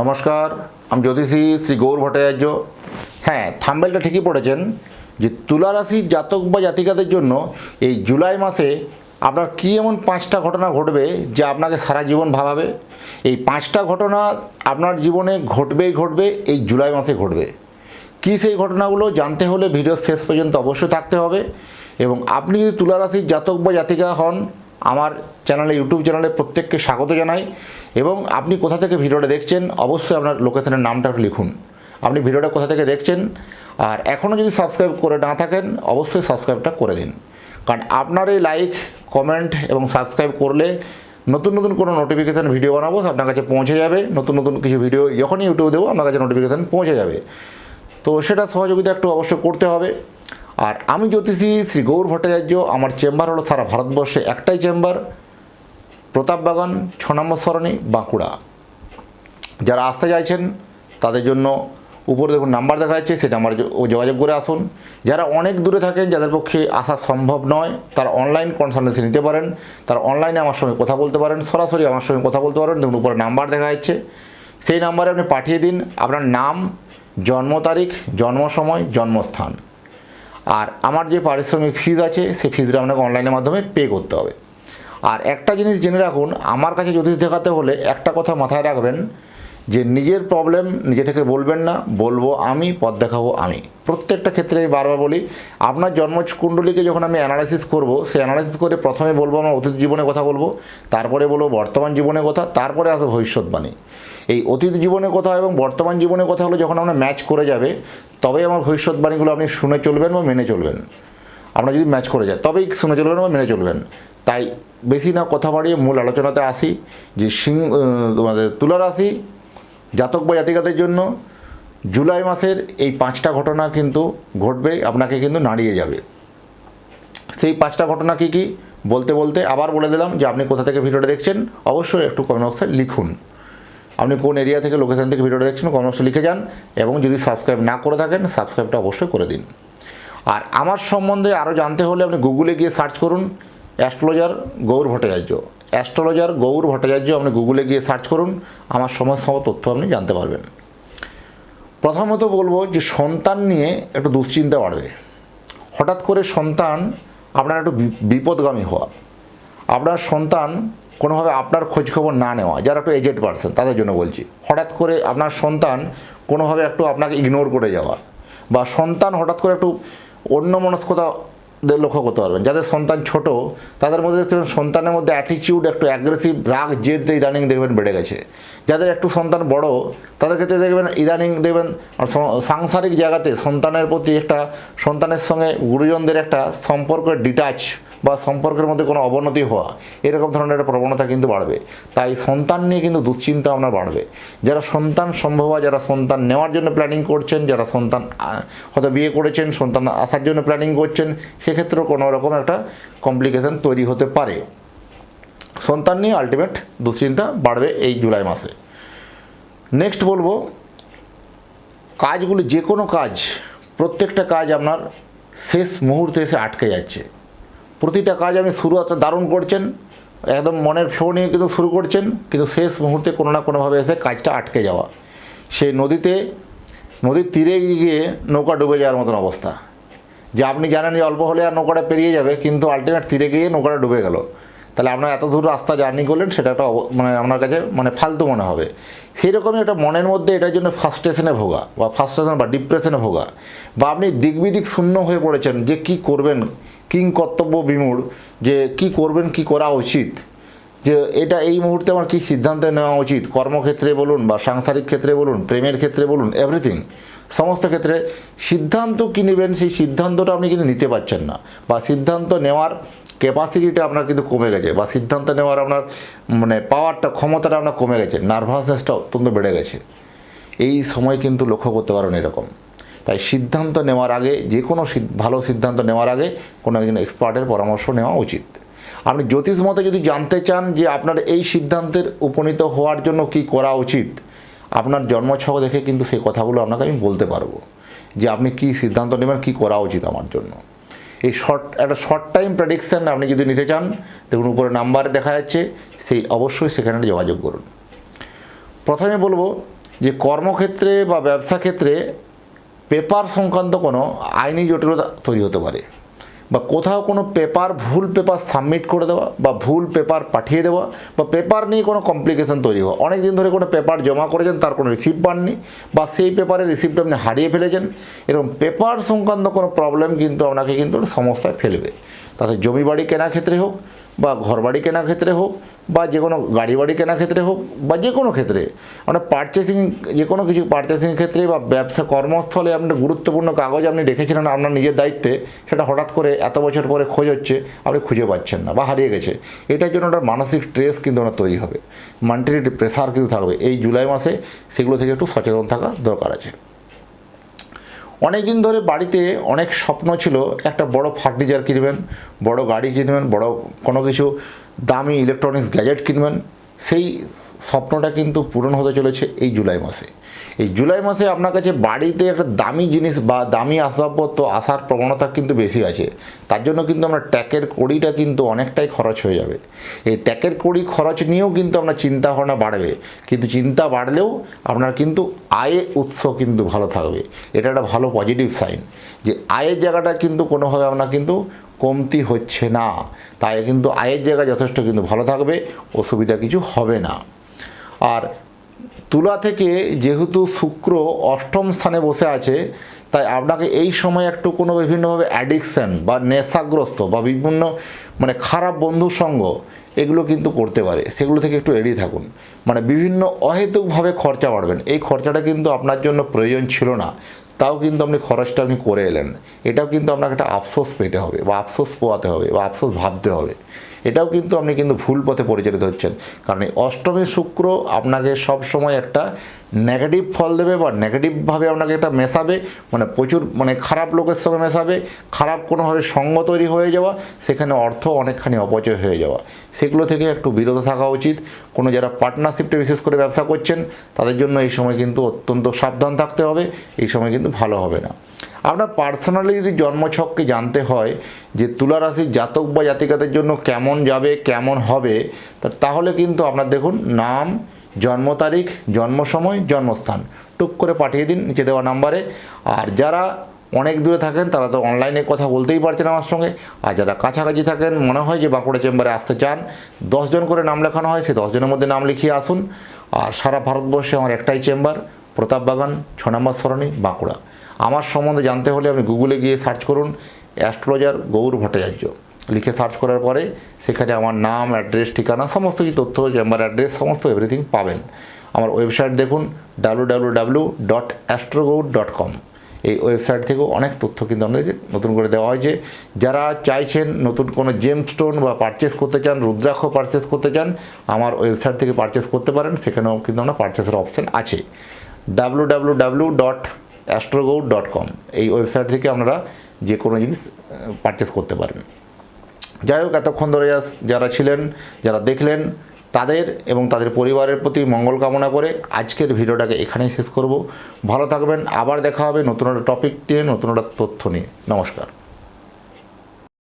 নমস্কার, আমি জ্যোতিষী শ্রী গৌর ভট্টাচার্য। হ্যাঁ থাম্বেলটা ঠিকই পড়েছেন যে তুলা রাশির জাতক বা জাতিকাদের জন্য এই জুলাই মাসে আপনার কী এমন পাঁচটা ঘটনা ঘটবে যা আপনাকে সারা জীবন ভাবাবে? এই পাঁচটা ঘটনা আপনার জীবনে ঘটবেই ঘটবে, এই জুলাই মাসে ঘটবে। কী সেই ঘটনাগুলো জানতে হলে ভিডিও শেষ পর্যন্ত অবশ্যই থাকতে হবে এবং আপনি যদি তুলা রাশির জাতক বা জাতিকা হন, আমার চ্যানেলে, ইউটিউব চ্যানেলে প্রত্যেককে স্বাগত জানাই। এবং আপনি কোথা থেকে ভিডিওটা দেখছেন, অবশ্যই আপনার লোকেশনের নামটা লিখুন। আপনি ভিডিওটা কোথা থেকে দেখছেন, আর এখনও যদি সাবস্ক্রাইব করে না থাকেন, অবশ্যই সাবস্ক্রাইবটা করে দিন। কারণ আপনার এই লাইক কমেন্ট এবং সাবস্ক্রাইব করলে নতুন নতুন কোনো নোটিফিকেশান ভিডিও বানাবো আপনার কাছে পৌঁছে যাবে। নতুন নতুন কিছু ভিডিও যখনই ইউটিউব দেবো, আপনার কাছে নোটিফিকেশান পৌঁছে যাবে। তো সেটা সহযোগিতা একটু অবশ্যই করতে হবে। আর আমি জ্যোতিষী শ্রী গৌর ভট্টাচার্য, আমার চেম্বার হলো সারা ভারতবর্ষে একটাই চেম্বার প্রতাপবাগান, ছ নম্বর সরণি, বাঁকুড়া। যারা আসতে চাইছেন, তাদের জন্য উপরে দেখুন নাম্বার দেখা যাচ্ছে, সেই নাম্বারে যোগাযোগ করে আসুন। যারা অনেক দূরে থাকেন, যাদের পক্ষে আসা সম্ভব নয়, তারা অনলাইন কনসালটেন্সি নিতে পারেন, তারা অনলাইনে আমার সঙ্গে কথা বলতে পারেন, সরাসরি আমার সঙ্গে কথা বলতে পারেন। দেখুন উপরে নাম্বার দেখা যাচ্ছে, সেই নাম্বারে আপনি পাঠিয়ে দিন, আপনার নাম, জন্ম তারিখ, জন্ম সময়, জন্মস্থান। আর আমার যে পারিশ্রমিক ফিজ আছে, সেই ফিজটা আপনাকে অনলাইনের মাধ্যমে পে করতে হবে। আর একটা জিনিস জেনে রাখুন, আমার কাছে জ্যোতিষ দেখাতে হলে একটা কথা মাথায় রাখবেন, যে নিজের প্রবলেম নিজে থেকে বলবেন না, বলব আমি, পথ দেখাবো আমি। প্রত্যেকটা ক্ষেত্রে আমি বারবার বলি, আপনার জন্মকুণ্ডলীকে যখন আমি অ্যানালাইসিস করব, সেই অ্যানালাইসিস করে প্রথমে বলব আমার অতীত জীবনের কথা বলব, তারপরে বলব বর্তমান জীবনের কথা, তারপরে আসবে ভবিষ্যৎবাণী। এই অতীত জীবনের কথা এবং বর্তমান জীবনের কথা হলো যখন আমরা ম্যাচ করে যাবে, তবেই আমার ভবিষ্যৎবাণীগুলো আপনি শুনে চলবেন বা মেনে চলবেন। আপনার যদি ম্যাচ করে যায় তবেই শুনে চলবেন বা মেনে চলবেন। তাই বেশি না কথা বাড়িয়ে মূল আলোচনাতে আসি, যে সিং তোমাদের তুলা রাশি জাতক বা জাতিকাদের জন্য জুলাই মাসের এই পাঁচটা ঘটনা কিন্তু ঘটবে, আপনাকে কিন্তু নাড়িয়ে যাবে। সেই পাঁচটা ঘটনা কী কী, বলতে বলতে আবার বলে দিলাম যে আপনি কোথা থেকে ভিডিওটা দেখছেন, অবশ্যই একটু কমেন্ট বক্সে লিখুন। আপনি কোন এরিয়া থেকে লোকেশান থেকে ভিডিওটা দেখছেন কমেন্ট বক্সে লিখে যান এবং যদি সাবস্ক্রাইব না করে থাকেন সাবস্ক্রাইবটা অবশ্যই করে দিন। আর আমার সম্বন্ধে আরও জানতে হলে আপনি গুগলে গিয়ে সার্চ করুন অ্যাস্ট্রোলজার গৌর ভট্টাচার্য। অ্যাস্ট্রোলজার গৌর ভট্টাচার্য আপনি গুগলে গিয়ে সার্চ করুন, আমার সমস্ত তথ্য আপনি জানতে পারবেন। প্রথমত বলব যে সন্তান নিয়ে একটু দুশ্চিন্তা বাড়বে। হঠাৎ করে সন্তান আপনার একটু বিপদগামী হওয়া। আপনার সন্তান কোনোভাবে আপনার খোঁজখবর না নেওয়া, যারা একটু এজেড পার্সন তাদের জন্য বলছি। হঠাৎ করে আপনার সন্তান কোনোভাবে একটু আপনাকে ইগনোর করে যাওয়া বা সন্তান হঠাৎ করে একটু অন্য মনস্কতা লক্ষ্য করতে পারবেন। যাদের সন্তান ছোট, তাদের মধ্যে সন্তানের মধ্যে অ্যাটিচিউড একটু অ্যাগ্রেসিভ রাগ জেদটা ইদানিং দেখবেন বেড়ে গেছে। যাদের একটু সন্তান বড়, তাদের ক্ষেত্রে দেখবেন ইদানিং দেখবেন সাংসারিক জায়গাতে সন্তানের প্রতি একটা, সন্তানের সঙ্গে গুরুজনদের একটা সম্পর্ক ডিটাচ বা সম্পর্কের মধ্যে কোনো অবনতি হওয়া, এরকম ধরনের একটা প্রবণতা কিন্তু বাড়বে। তাই সন্তান নিয়ে কিন্তু দুশ্চিন্তা আপনার বাড়বে। যারা সন্তান সম্ভব যারা সন্তান নেওয়ার জন্য প্ল্যানিং করছেন, যারা সন্তান হয়তো বিয়ে করেছেন, সন্তান আসার জন্য প্ল্যানিং করছেন, সেক্ষেত্রেও কোনো রকম একটা কমপ্লিকেশন তৈরি হতে পারে। সন্তান নিয়ে আলটিমেট দুশ্চিন্তা বাড়বে এই জুলাই মাসে। নেক্সট বলব, কাজগুলি, যে কোনো কাজ, প্রত্যেকটা কাজ আপনার শেষ মুহূর্তে এসে আটকে যাচ্ছে। প্রতিটা কাজ আপনি শুরু একটা দারুণ করছেন, একদম মনের ফ্লো নিয়ে কিন্তু শুরু করছেন, কিন্তু শেষ মুহূর্তে কোনো না কোনোভাবে এসে কাজটা আটকে যাওয়া। সেই নদীতে, নদীর তীরে গিয়ে নৌকা ডুবে যাওয়ার মতন অবস্থা। যে আপনি জানেন যে অল্প হলে আর নৌকাটা পেরিয়ে যাবে, কিন্তু আলটিমেট তীরে গিয়ে নৌকাটা ডুবে গেল। তাহলে আপনার এত দূর রাস্তা জার্নি করলেন, সেটা একটা মানে আপনার কাছে মানে ফালতু মনে হবে। সেই রকমই একটা মনের মধ্যে এটার জন্য ফার্স্টেশনে ভোগা, বা ফার্স্টেশন বা ডিপ্রেশনে ভোগা। বা আপনি দিকবিদিক শূন্য হয়ে পড়েছেন যে কি করবেন কিং কর্তব্য বিমূঢ় যে কি করবেন, কি করা উচিত? যে এটা এই মুহূর্তে আমার কী সিদ্ধান্ত নেওয়া উচিত? কর্মক্ষেত্রে বলুন বা সাংসারিক ক্ষেত্রে বলুন, প্রেমের ক্ষেত্রে বলুন এভরিথিং সমস্ত ক্ষেত্রে সিদ্ধান্ত কী নেবেন, সেই সিদ্ধান্তটা আপনি কিন্তু নিতে পারছেন না। বা সিদ্ধান্ত নেওয়ার ক্যাপাসিটিটা আপনার কিন্তু কমে গেছে, বা সিদ্ধান্ত নেওয়ার আপনার মানে পাওয়ারটা ক্ষমতাটা আপনার কমে গেছে নার্ভাসনেসটা অত্যন্ত বেড়ে গেছে। এই সময় কিন্তু লক্ষ্য করতে পারেন এরকম। তাই সিদ্ধান্ত নেওয়ার আগে, যে কোনো ভালো সিদ্ধান্ত নেওয়ার আগে কোনো একজন এক্সপার্টের পরামর্শ নেওয়া উচিত। আপনি জ্যোতিষ মতে যদি জানতে চান যে আপনার এই সিদ্ধান্তের উপনীত হওয়ার জন্য কি করা উচিত, আপনার জন্মছক দেখে কিন্তু সেই কথাগুলো আপনাকে আমি বলতে পারব, যে আপনি কি সিদ্ধান্ত নেবেন, কি করা উচিত আমার জন্য। এই শর্ট একটা শর্ট টাইম প্রেডিকশান আপনি যদি নিতে চান, দেখুন উপরে নাম্বার দেখা যাচ্ছে, সেই অবশ্যই সেখানে যোগাযোগ করুন। প্রথমে বলব যে কর্মক্ষেত্রে বা ব্যবসা ক্ষেত্রে পেপার সংক্রান্ত কোনো আইনি জটিলতা তৈরি হতে পারে বা কোথাও কোনো পেপার, ভুল পেপার সাবমিট করে দেওয়া বা ভুল পেপার পাঠিয়ে দেওয়া বা পেপার নিয়ে কোনো কমপ্লিকেশন তৈরি হওয়া। অনেক দিন ধরে কোনো পেপার জমা করেছেন, তার কোনো রিসিপ্ট পাননি বা সেই পেপারের রিসিপ্ট আপনি হারিয়ে ফেলেছেন। এরকম পেপার সংক্রান্ত কোনো প্রবলেম কিন্তু আপনাকে কিন্তু সমস্যায় ফেলবে। তাতে জমি বাড়ি কেনা ক্ষেত্রে হোক বা ঘর বাড়ি কেনা ক্ষেত্রে হোক বা যে কোনো গাড়ি বাড়ি কেনার ক্ষেত্রে হোক বা যে কোনো ক্ষেত্রে আমরা পারচেসিং যে কোনো কিছু পারচেসিং ক্ষেত্রে বা ব্যবসা কর্মস্থলে আপনার গুরুত্বপূর্ণ কাগজ আপনি রেখেছিলেন আপনার নিজের দায়িত্বে, সেটা হঠাৎ করে এত বছর পরে খোঁজ হচ্ছে, আপনি খুঁজে পাচ্ছেন না বা হারিয়ে গেছে। এটার জন্য ওটার মানসিক স্ট্রেস কিন্তু ওনার তৈরি হবে। মান্টালি প্রেশার কিন্তু থাকবে। এই জুলাই মাসে সেগুলো থেকে একটু সচেতন থাকা দরকার আছে। অনেক দিন ধরে বাড়িতে অনেক স্বপ্ন ছিল, একটা বড় ফার্নিচার কিনবেন, বড় গাড়ি কিনবেন, বড় কোনো কিছু দামি ইলেকট্রনিক্স গ্যাজেট কিনবেন। সেই স্বপ্নটা কিন্তু পূরণ হতে চলেছে এই জুলাই মাসে। এই জুলাই মাসে আপনার কাছে বাড়িতে একটা দামি জিনিস বা দামি আসবাবপত্র আসার প্রবণতা কিন্তু বেশি আছে। তার জন্য কিন্তু আমরা ট্যাকের কড়িটা কিন্তু অনেকটাই খরচ হয়ে যাবে। এই ট্যাকের কড়ি খরচ নিয়েও কিন্তু আপনার চিন্তা ভাবনা বাড়বে। কিন্তু চিন্তা বাড়লেও আপনার কিন্তু আয়ের উৎস কিন্তু ভালো থাকবে। এটা একটা ভালো পজিটিভ সাইন যে আয়ের জায়গাটা কিন্তু কোনোভাবে আপনার কিন্তু কমতি হচ্ছে না। তাই কিন্তু আয়ের জায়গা যথেষ্ট কিন্তু ভালো থাকবে, অসুবিধা কিছু হবে না। আর তুলা থেকে যেহেতু শুক্র অষ্টম স্থানে বসে আছে, তাই আপনাকে এই সময় একটু কোনো বিভিন্নভাবে অ্যাডিকশান বা নেশাগ্রস্ত বা বিভিন্ন মানে খারাপ বন্ধুর সঙ্গ এগুলো কিন্তু করতে পারে। সেগুলো থেকে একটু এড়িয়ে থাকুন। মানে বিভিন্ন অহেতুকভাবে খরচা বাড়বেন। এই খরচাটা কিন্তু আপনার জন্য প্রয়োজন ছিল না। তাও কিন্তু আপনি খরচটা আপনি করে এলেন। এটাও কিন্তু আপনাকে একটা আফসোস পেতে হবে বা আফসোস পোয়াতে হবে বা আফসোস ভাবতে হবে। এটাও কিন্তু আপনি কিন্তু ভুল পথে পরিচালিত হচ্ছেন। কারণ এই অষ্টমী শুক্র আপনাকে সবসময় একটা নেগেটিভ ফল দেবে বা নেগেটিভভাবে আপনাকে এটা মেশাবে মানে প্রচুর মানে খারাপ লোকের সঙ্গে মেশাবে, খারাপ কোনোভাবে সঙ্গ তৈরি হয়ে যাওয়া, সেখানে অর্থ অনেকখানি অপচয় হয়ে যাওয়া। সেগুলো থেকে একটু বিরত থাকা উচিত। কোনো যারা পার্টনারশিপটা বিশেষ করে ব্যবসা করছেন, তাদের জন্য এই সময় কিন্তু অত্যন্ত সাবধান থাকতে হবে, এই সময় কিন্তু ভালো হবে না। আপনার পার্সোনালি যদি জন্মছককে জানতে হয় যে তুলা রাশির জাতক বা জাতিকাদের জন্য কেমন যাবে, কেমন হবে তাহলে কিন্তু আপনার দেখুন, নাম জন্ম তারিখ, জন্ম সময়, জন্মস্থান। টুক করে পাঠিয়ে দিন নিচে দেওয়া নাম্বারে। আর যারা অনেক দূরে থাকেন, তারা তো অনলাইনে কথা বলতেই পারছেন আমার সঙ্গে। আর যারা কাছাকাছি থাকেন, মনে হয় যে বাঁকুড়া চেম্বারে আসতে চান দশজন করে নাম লেখানো হয় সেই দশজনের মধ্যে নাম লিখিয়ে আসুন। আর সারা ভারতবর্ষে আমার একটাই চেম্বার প্রতাপবাগান ছ নম্বর সরণি, বাঁকুড়া। আমার সম্বন্ধে জানতে হলে আপনি গুগলে গিয়ে সার্চ করুন, অ্যাস্ট্রোলজার গৌর ভট্টাচার্য। লিখে সার্চ করার পরে সেখানে আমার নাম অ্যাড্রেস ঠিকানা, সমস্ত কিছু তথ্য চেম্বার অ্যাড্রেস সমস্ত এভরিথিং পাবেন। আমার ওয়েবসাইট দেখুন W W W dot Astrogour dot com এই ওয়েবসাইট থেকেও অনেক তথ্য কিন্তু আপনাদেরকে নতুন করে দেওয়া হয়েছে যারা চাইছেন নতুন কোনো জেম স্টোন বা পারচেস করতে চান, রুদ্রাক্ষ পারচেস করতে চান, আমার ওয়েবসাইট থেকে পারচেস করতে পারেন, সেখানেও কিন্তু আপনার পারচেসের অপশান আছে। W W W dot Astrogour dot com এই ওয়েবসাইট থেকে আপনারা যে কোনো জিনিস পারচেস করতে পারেন। যাই হোক, এতক্ষণ ধরে যারা ছিলেন, যারা দেখলেন, তাদের এবং তাদের পরিবারের প্রতি মঙ্গল কামনা করে আজকের ভিডিওটাকে এখানেই শেষ করব। ভালো থাকবেন, আবার দেখা হবে নতুন একটা টপিক নিয়ে, নতুন একটা তথ্য নিয়ে। নমস্কার।